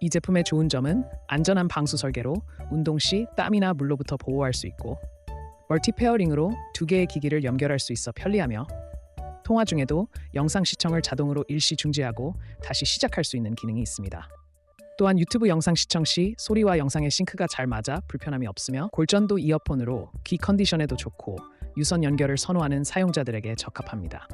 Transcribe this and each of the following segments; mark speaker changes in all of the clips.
Speaker 1: 이 제품의 좋은 점은 안전한 방수 설계로 운동 시 땀이나 물로부터 보호할 수 있고 멀티 페어링으로 두 개의 기기를 연결할 수 있어 편리하며 통화 중에도 영상 시청을 자동으로 일시 중지하고 다시 시작할 수 있는 기능이 있습니다. 또한 유튜브 영상 시청 시 소리와 영상의 싱크가 잘 맞아 불편함이 없으며 골전도 이어폰으로 귀 컨디션에도 좋고 유선 연결을 선호하는 사용자들에게 적합합니다.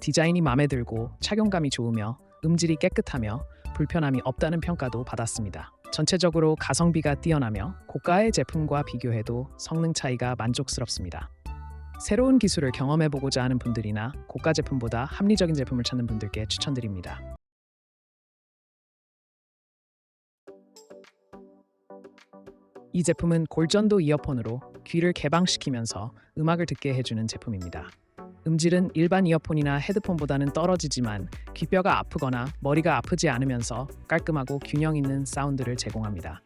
Speaker 1: 디자인이 마음에 들고 착용감이 좋으며 음질이 깨끗하며 불편함이 없다는 평가도 받았습니다. 전체적으로 가성비가 뛰어나며 고가의 제품과 비교해도 성능 차이가 만족스럽습니다. 새로운 기술을 경험해보고자 하는 분들이나 고가 제품보다 합리적인 제품을 찾는 분들께 추천드립니다. 이 제품은 골전도 이어폰으로 귀를 개방시키면서 음악을 듣게 해주는 제품입니다. 음질은 일반 이어폰이나 헤드폰보다는 떨어지지만 귀뼈가 아프거나 머리가 아프지 않으면서 깔끔하고 균형 있는 사운드를 제공합니다.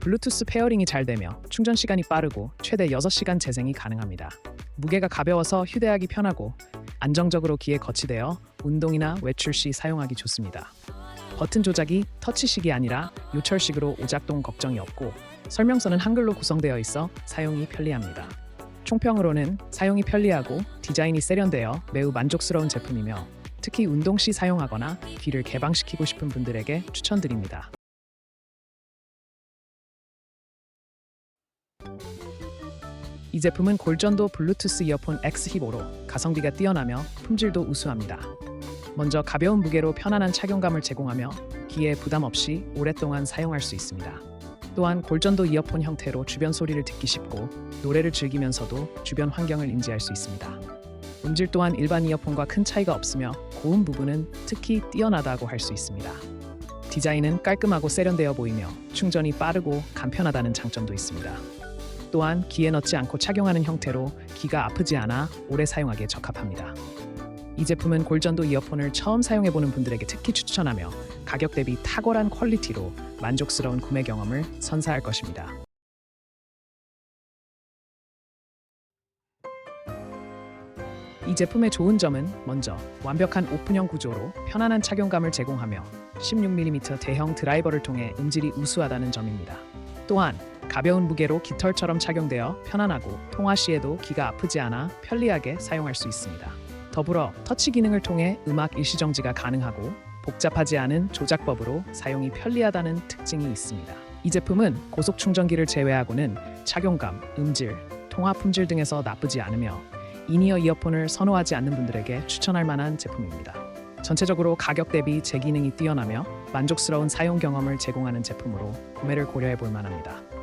Speaker 1: 블루투스 페어링이 잘 되며 충전 시간이 빠르고 최대 6시간 재생이 가능합니다. 무게가 가벼워서 휴대하기 편하고 안정적으로 귀에 거치되어 운동이나 외출 시 사용하기 좋습니다. 버튼 조작이 터치식이 아니라 요철식으로 오작동 걱정이 없고 설명서는 한글로 구성되어 있어 사용이 편리합니다. 총평으로는 사용이 편리하고 디자인이 세련되어 매우 만족스러운 제품이며 특히 운동 시 사용하거나 귀를 개방시키고 싶은 분들에게 추천드립니다. 이 제품은 골전도 블루투스 이어폰 X 힙5로 가성비가 뛰어나며 품질도 우수합니다. 먼저 가벼운 무게로 편안한 착용감을 제공하며 귀에 부담 없이 오랫동안 사용할 수 있습니다. 또한 골전도 이어폰 형태로 주변 소리를 듣기 쉽고 노래를 즐기면서도 주변 환경을 인지할 수 있습니다. 음질 또한 일반 이어폰과 큰 차이가 없으며 고음 부분은 특히 뛰어나다고 할 수 있습니다. 디자인은 깔끔하고 세련되어 보이며 충전이 빠르고 간편하다는 장점도 있습니다. 또한 귀에 넣지 않고 착용하는 형태로 귀가 아프지 않아 오래 사용하기에 적합합니다. 이 제품은 골전도 이어폰을 처음 사용해보는 분들에게 특히 추천하며 가격 대비 탁월한 퀄리티로 만족스러운 구매 경험을 선사할 것입니다. 이 제품의 좋은 점은 먼저 완벽한 오픈형 구조로 편안한 착용감을 제공하며 16mm 대형 드라이버를 통해 음질이 우수하다는 점입니다. 또한 가벼운 무게로 깃털처럼 착용되어 편안하고 통화 시에도 귀가 아프지 않아 편리하게 사용할 수 있습니다. 더불어 터치 기능을 통해 음악 일시정지가 가능하고 복잡하지 않은 조작법으로 사용이 편리하다는 특징이 있습니다. 이 제품은 고속 충전기를 제외하고는 착용감, 음질, 통화 품질 등에서 나쁘지 않으며 이니어 이어폰을 선호하지 않는 분들에게 추천할 만한 제품입니다. 전체적으로 가격 대비 제 기능이 뛰어나며 만족스러운 사용 경험을 제공하는 제품으로 구매를 고려해 볼 만합니다.